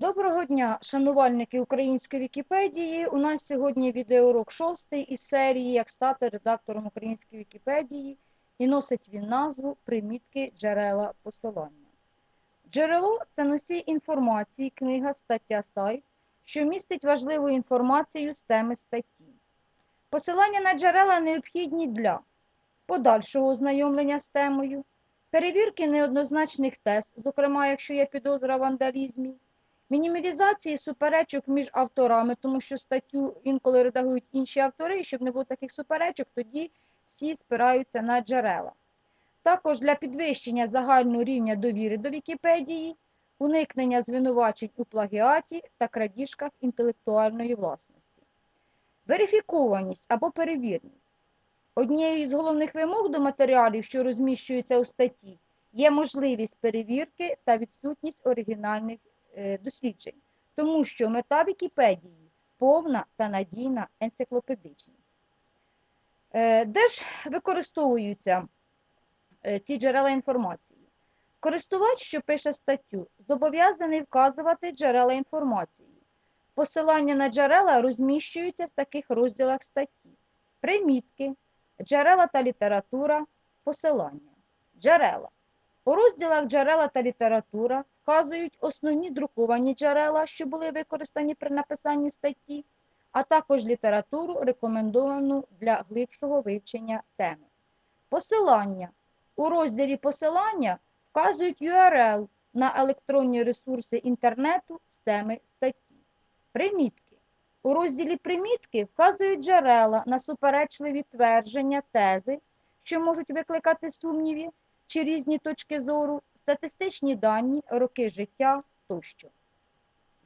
Доброго дня, шанувальники української Вікіпедії. У нас сьогодні відеоурок шостий із серії Як стати редактором української Вікіпедії і носить він назву Примітки джерела посилання. Джерело це носій інформації, книга, стаття, сайт, що містить важливу інформацію з теми статті. Посилання на джерела необхідні для подальшого ознайомлення з темою, перевірки неоднозначних тез, зокрема, якщо є підозра в вандалізмі, мінімалізації суперечок між авторами, тому що статтю інколи редагують інші автори, і щоб не було таких суперечок, тоді всі спираються на джерела. Також для підвищення загального рівня довіри до Вікіпедії, уникнення звинувачень у плагіаті та крадіжках інтелектуальної власності. Верифікованість або перевірність. Однією з головних вимог до матеріалів, що розміщуються у статті, є можливість перевірки та відсутність оригінальних досліджень, тому що мета Вікіпедії повна та надійна енциклопедичність. Е, Де ж використовуються е, ці джерела інформації? Користувач, що пише статтю, зобов'язаний вказувати джерела інформації. Посилання на джерела розміщуються в таких розділах статті: примітки, джерела та література, посилання. Джерела. У розділах джерела та література вказують основні друковані джерела, що були використані при написанні статті, а також літературу, рекомендовану для глибшого вивчення теми. Посилання. У розділі посилання вказують URL на електронні ресурси інтернету з теми статті. Примітки. У розділі примітки вказують джерела на суперечливі твердження, тези, що можуть викликати сумніви чи різні точки зору, статистичні дані, роки життя тощо.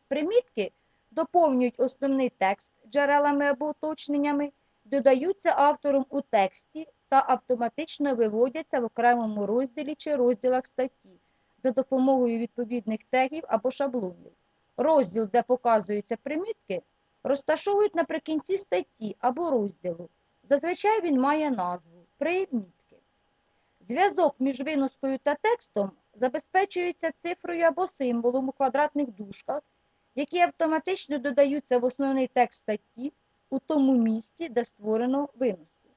Примітки доповнюють основний текст джерелами або уточненнями, додаються автором у тексті та автоматично виводяться в окремому розділі чи розділах статті за допомогою відповідних тегів або шаблонів. Розділ, де показуються примітки, розташовують наприкінці статті або розділу. Зазвичай він має назву примітки. Зв'язок між виноскою та текстом забезпечується цифрою або символом у квадратних дужках, які автоматично додаються в основний текст статті у тому місці, де створено виноску.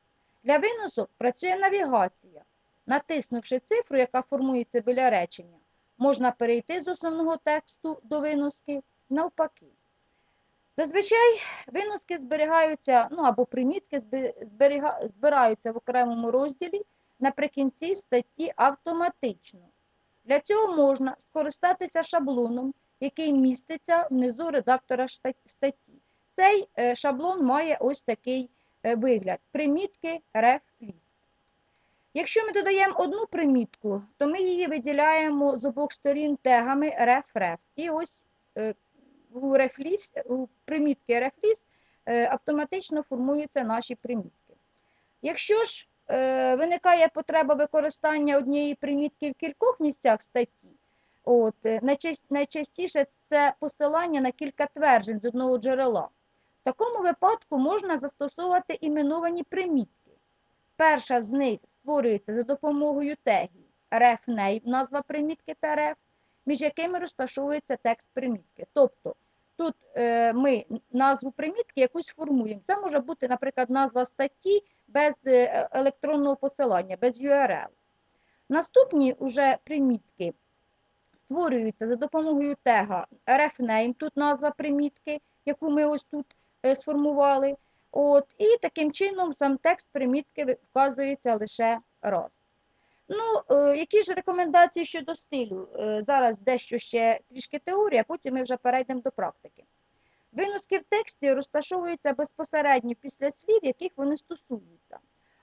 Для виносок працює навігація. Натиснувши цифру, яка формується біля речення, можна перейти з основного тексту до виноски навпаки. Зазвичай виноски зберігаються, ну або примітки зберіга, збираються в окремому розділі наприкінці статті автоматично. Для цього можна скористатися шаблоном, який міститься внизу редактора статті. Цей е, шаблон має ось такий е, вигляд: примітки реф-ліст. Якщо ми додаємо одну примітку, то ми її виділяємо з обох сторін тегами ref-ref. І ось е, у, у примітки ref-list автоматично формуються наші примітки. Якщо ж виникає потреба використання однієї примітки в кількох місцях статті, от, найчастіше це посилання на кілька тверджень з одного джерела. В такому випадку можна застосовувати іменовані примітки. Перша з них створюється за допомогою тегів ref-name, назва примітки та ref, між якими розташовується текст примітки. Тобто тут е, ми назву примітки якусь формуємо. Це може бути, наприклад, назва статті без е, електронного посилання, без URL. Наступні вже примітки створюються за допомогою тега ref-name, тут назва примітки, яку ми ось тут е, сформували. От, І таким чином сам текст примітки вказується лише раз. Ну, е, Які ж рекомендації щодо стилю? Е, зараз дещо ще трішки теорія, потім ми вже перейдемо до практики. Виноски в тексті розташовуються безпосередньо після слів, яких вони стосуються.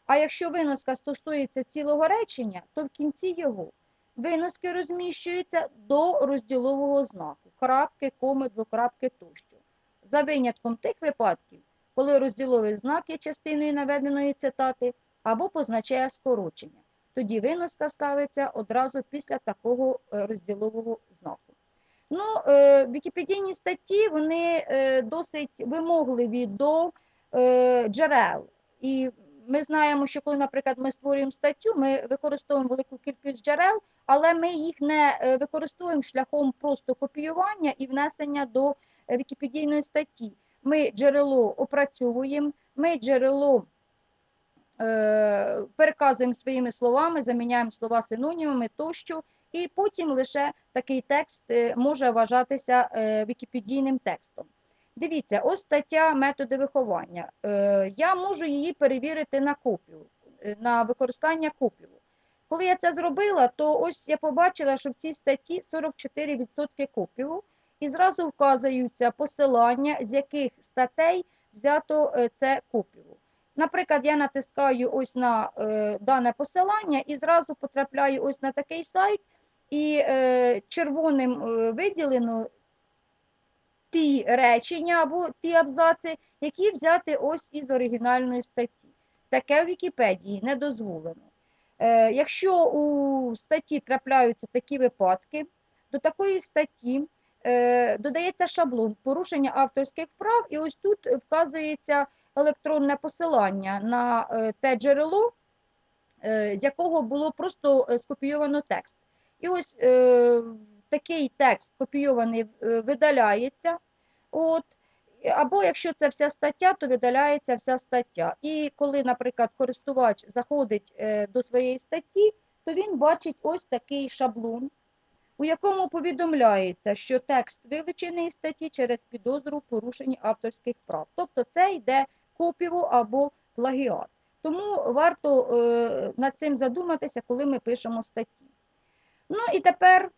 А якщо виноска стосується цілого речення, то в кінці його виноски розміщуються до розділового знаку, крапки, коми, двокрапки тощо. За винятком тих випадків, коли розділовий знак є частиною наведеної цитати або позначає скорочення. Тоді виноска ставиться одразу після такого е, розділового знаку. Ну, е, Вікіпедійні статті вони е, досить вимогливі до джерел. І ми знаємо, що коли, наприклад, ми створюємо статтю, ми використовуємо велику кількість джерел, але ми їх не використовуємо шляхом просто копіювання і внесення до вікіпедійної статті. Ми джерело опрацьовуємо, ми джерело переказуємо своїми словами, заміняємо слова синонімами тощо, і потім лише такий текст е, може вважатися е, вікіпедійним текстом. Дивіться, ось стаття методи виховання. Е, Я можу її перевірити на копію, е, на використання копію. Коли я це зробила, то ось я побачила, що в цій статті 44% копію, і зразу вказуються посилання, з яких статей взято е, це копію. Наприклад, я натискаю ось на е, дане посилання і зразу потрапляю ось на такий сайт, і е, червоним е, виділено ті речення або ті абзаци, які взяти ось із оригінальної статті. Таке в Вікіпедії не дозволено. Е, Якщо у статті трапляються такі випадки, до такої статті е, додається шаблон порушення авторських прав, і ось тут вказується електронне посилання на е, те джерело, е, з якого було просто е, скопійовано текст. І ось такий текст копійований видаляється. От, або якщо це вся стаття, то видаляється вся стаття. І коли, наприклад, користувач заходить до своєї статті, то він бачить ось такий шаблон, у якому повідомляється, що текст вилучений статті через підозру в порушенні авторських прав. Тобто це йде копіво або плагіат. Тому варто е, над цим задуматися, коли ми пишемо статті. Ну і тепер.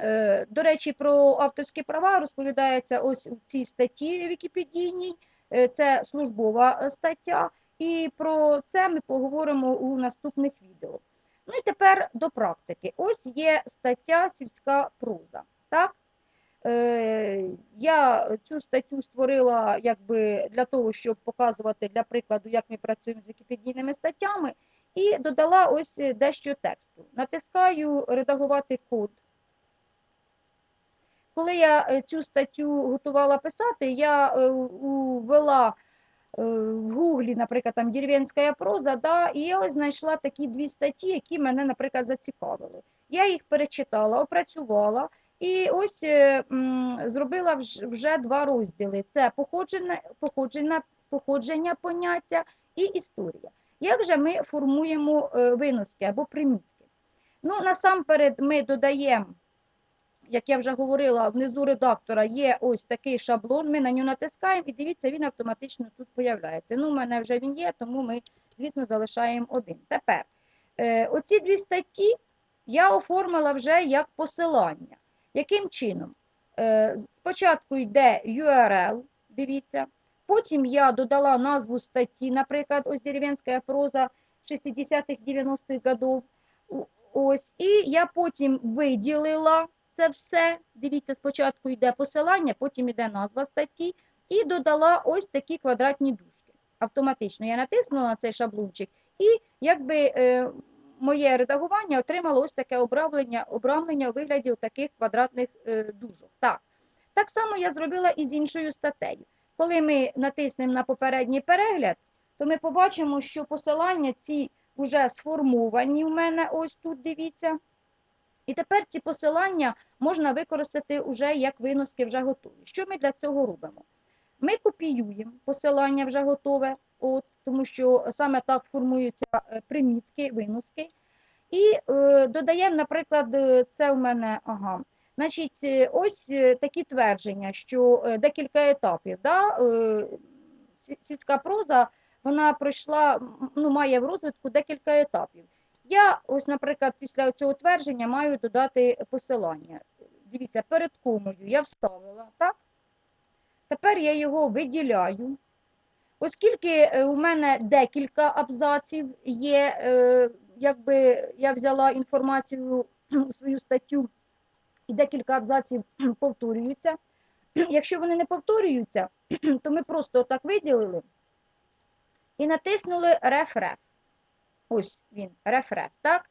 Е, До речі, про авторські права розповідається ось у цій статті Вікіпедійній. Е, Це службова стаття, і про це ми поговоримо у наступних відео. Ну і тепер до практики. Ось є стаття сільська проза. Так? Е, Я цю статтю створила якби для того, щоб показувати для прикладу, як ми працюємо з вікіпедійними статтями, і додала ось дещо тексту. Натискаю редагувати код. Коли я е, цю статтю готувала писати, я е, ввела е, в гуглі, наприклад, там дерев'янська проза, да, і я ось знайшла такі дві статті, які мене, наприклад, зацікавили. Я їх перечитала, опрацювала і ось м, зробила вже, два розділи: це походження, походження, поняття і історія. Як же ми формуємо виноски або примітки? Ну, Насамперед ми додаємо як я вже говорила, внизу редактора є ось такий шаблон, ми на нього натискаємо і дивіться, він автоматично тут з'являється. Ну, у мене вже він є, тому ми, звісно, залишаємо один. Тепер, е, оці дві статті я оформила вже як посилання. Яким чином? Е, спочатку йде URL, дивіться, потім я додала назву статті, наприклад, ось дерев'янська проза 60-х-90-х годів. Ось, і я потім виділила це все. Дивіться, спочатку йде посилання, потім йде назва статті, і додала ось такі квадратні дужки. Автоматично я натиснула на цей шаблончик, і якби е, моє редагування отримало ось таке обрамлення обрамлення у вигляді таких квадратних е, дужок. Так. так само я зробила і з іншою статтею. Коли ми натиснемо на попередній перегляд, то ми побачимо, що посилання ці вже сформовані у мене ось тут, дивіться. І тепер ці посилання можна використати вже як виноски вже готові. Що ми для цього робимо? Ми копіюємо посилання вже готове, от, тому що саме так формуються е, примітки, виноски. І е, додаємо, наприклад, е, це у мене, ага, значить, е, ось такі твердження, що декілька етапів. Да, е, Сільська проза вона пройшла, ну, має в розвитку декілька етапів. Я, ось, наприклад, після цього твердження маю додати посилання. Дивіться, перед комою я вставила, так? Тепер я його виділяю. Оскільки е, у мене декілька абзаців є, е, якби я взяла інформацію у свою статтю, і декілька абзаців повторюються. Якщо вони не повторюються, то ми просто так виділили і натиснули реф-реф. Ось він, рефреф, так?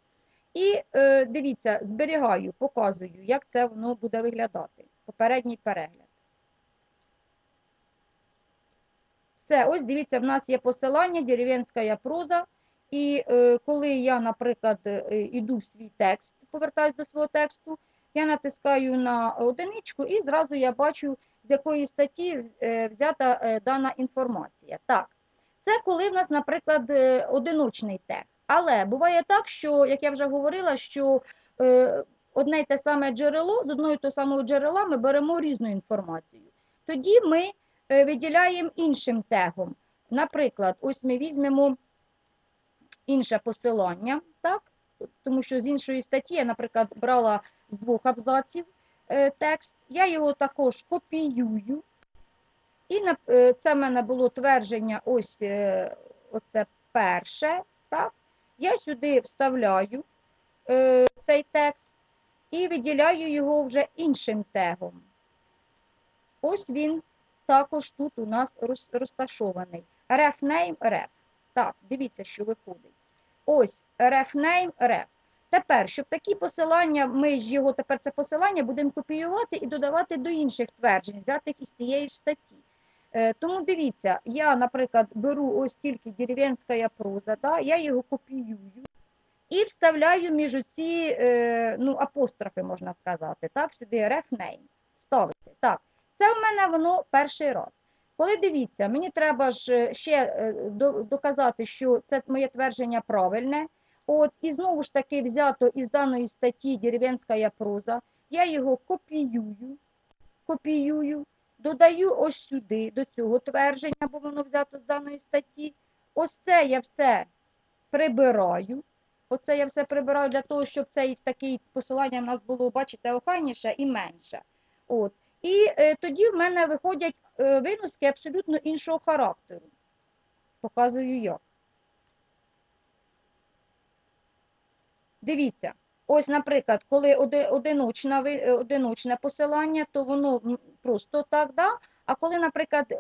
І е, дивіться, зберігаю, показую, як це воно буде виглядати. Попередній перегляд. Все, ось дивіться, в нас є посилання, дерев'янська проза. І е, коли я, наприклад, е, іду в свій текст, повертаюсь до свого тексту, я натискаю на одиничку і зразу я бачу, з якої статті е, взята е, дана інформація. Так, це коли в нас, наприклад, е, одиночний текст. Але буває так, що, як я вже говорила, що е, одне й те саме джерело, з одного того самого джерела ми беремо різну інформацію. Тоді ми е, виділяємо іншим тегом. Наприклад, ось ми візьмемо інше посилання, так? тому що з іншої статті я, наприклад, брала з двох абзаців е, текст, я його також копіюю. І е, це в мене було твердження, ось е, оце перше. Так? Я сюди вставляю е, цей текст і виділяю його вже іншим тегом. Ось він також тут у нас роз- розташований. Refname ref. Так, дивіться, що виходить. Ось refname ref. Тепер, щоб такі посилання, ми ж його тепер це посилання будемо копіювати і додавати до інших тверджень, взятих із цієї статті. Е, Тому дивіться, я, наприклад, беру ось тільки дерев'янська проза, да, я його копіюю і вставляю між ці е, ну, апострофи, можна сказати, так, сюди refname ставити. Так, це в мене воно перший раз. Коли дивіться, мені треба ж е, ще е, доказати, що це моє твердження правильне. От, і знову ж таки взято із даної статті дерев'янська проза, я його копіюю, копіюю, додаю ось сюди, до цього твердження, бо воно взято з даної статті. Ось це я все прибираю. Оце я все прибираю для того, щоб цей такий посилання в нас було, бачите, охайніше і менше. От. І е, тоді в мене виходять е, виноски абсолютно іншого характеру. Показую як. Дивіться, ось, наприклад, коли оди- е, одиночне посилання, то воно просто так, да? а коли, наприклад, е,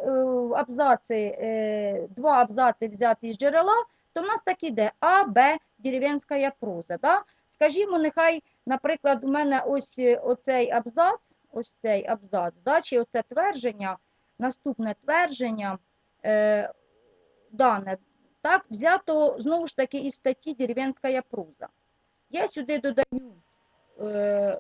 абзаци, е, два абзаци взяти з джерела, то в нас так іде А, Б, дерев'янська проза. Да? Скажімо, нехай, наприклад, у мене ось е, оцей абзац, ось цей абзац, да? чи оце твердження, наступне твердження, е, дане, так, взято знову ж таки із статті дерев'янська проза. Я сюди додаю, е,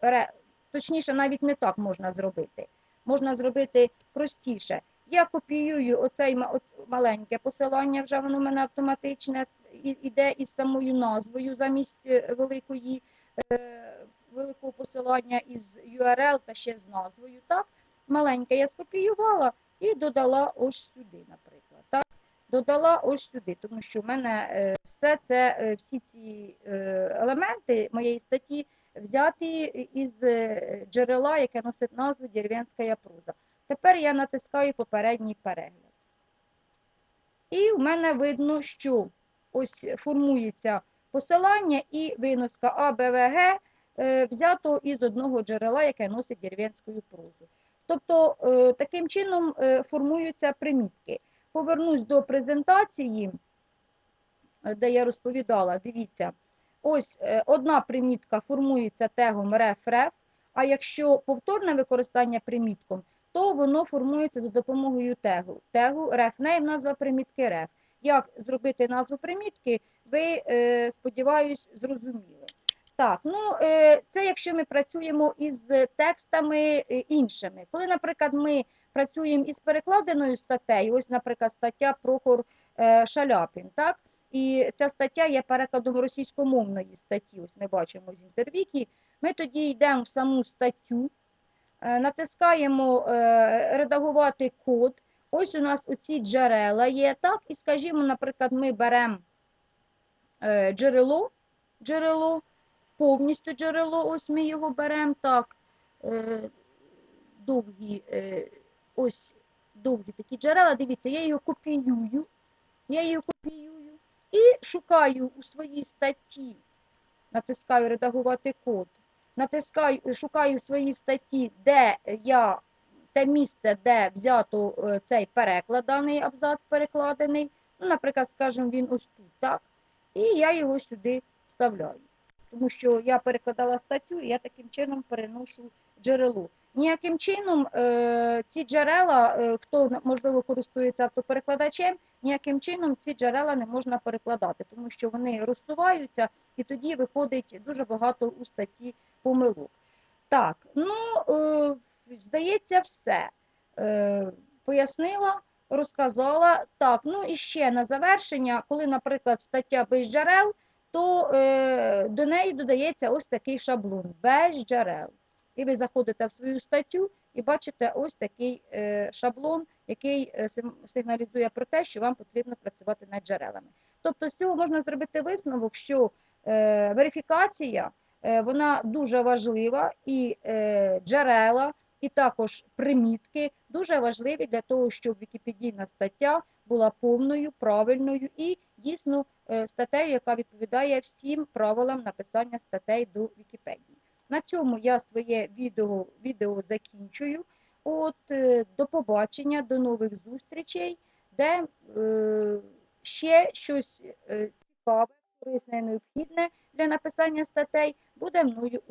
ре, точніше, навіть не так можна зробити. Можна зробити простіше. Я копіюю оцей ма- оц- маленьке посилання, вже воно в мене автоматичне, іде із самою назвою замість е, великої, е, великого посилання із URL та ще з назвою. Так? Маленьке я скопіювала і додала ось сюди, наприклад. Так? Додала ось сюди, тому що в мене е, все це, е, всі ці е, елементи моєї статті взяті із джерела, яке носить назву дерев'янська проза. Тепер я натискаю попередній перегляд. І в мене видно, що ось формується посилання і виноска АБВГ взято із одного джерела, яке носить дерев'янську прозу. Тобто е, таким чином е, формуються примітки. Повернусь до презентації, е, де я розповідала, дивіться, ось е, одна примітка формується тегом ref-ref, а якщо повторне використання примітком, то воно формується за допомогою тегу. Тегу ref-name, назва примітки ref. Як зробити назву примітки, ви, е, сподіваюсь, зрозуміли. Так, ну е, це якщо ми працюємо із текстами е, іншими. Коли, наприклад, ми працюємо із перекладеною статтею, ось, наприклад, стаття Прохор е, Шаляпін, так? І ця стаття є перекладом російськомовної статті, ось ми бачимо з інтервіки. Ми тоді йдемо в саму статтю, натискаємо редагувати код. Ось у нас оці джерела є, так? І скажімо, наприклад, ми беремо джерело, джерело, повністю джерело, ось ми його беремо так. е, Довгі, е, ось довгі такі джерела. Дивіться, я його копіюю, я його копіюю і шукаю у своїй статті, натискаю редагувати код, натискаю, шукаю в своїй статті, де я, те місце, де взято е, цей переклад, даний абзац перекладений. Ну, наприклад, скажімо, він ось тут, так? І я його сюди вставляю. Тому що я перекладала статтю, і я таким чином переношу джерело. Ніяким чином е, ці джерела, е, хто можливо користується автоперекладачем, ніяким чином ці джерела не можна перекладати, тому що вони розсуваються, і тоді виходить дуже багато у статті помилок. Так, ну е, здається, все. Пояснила, розказала. Так, ну і ще на завершення, коли, наприклад, стаття без джерел, то е, до неї додається ось такий шаблон без джерел. І ви заходите в свою статтю і бачите ось такий е, шаблон, який е, сигналізує про те, що вам потрібно працювати над джерелами. Тобто з цього можна зробити висновок, що е, верифікація е, вона дуже важлива, і е, джерела, і також примітки дуже важливі для того, щоб вікіпедійна стаття була повною, правильною і дійсно е, статтею, яка відповідає всім правилам написання статей до Вікіпедії. На цьому я своє відео, відео закінчую. От, е, до побачення, до нових зустрічей, де е, ще щось е, цікаве, корисне і необхідне для написання статей буде мною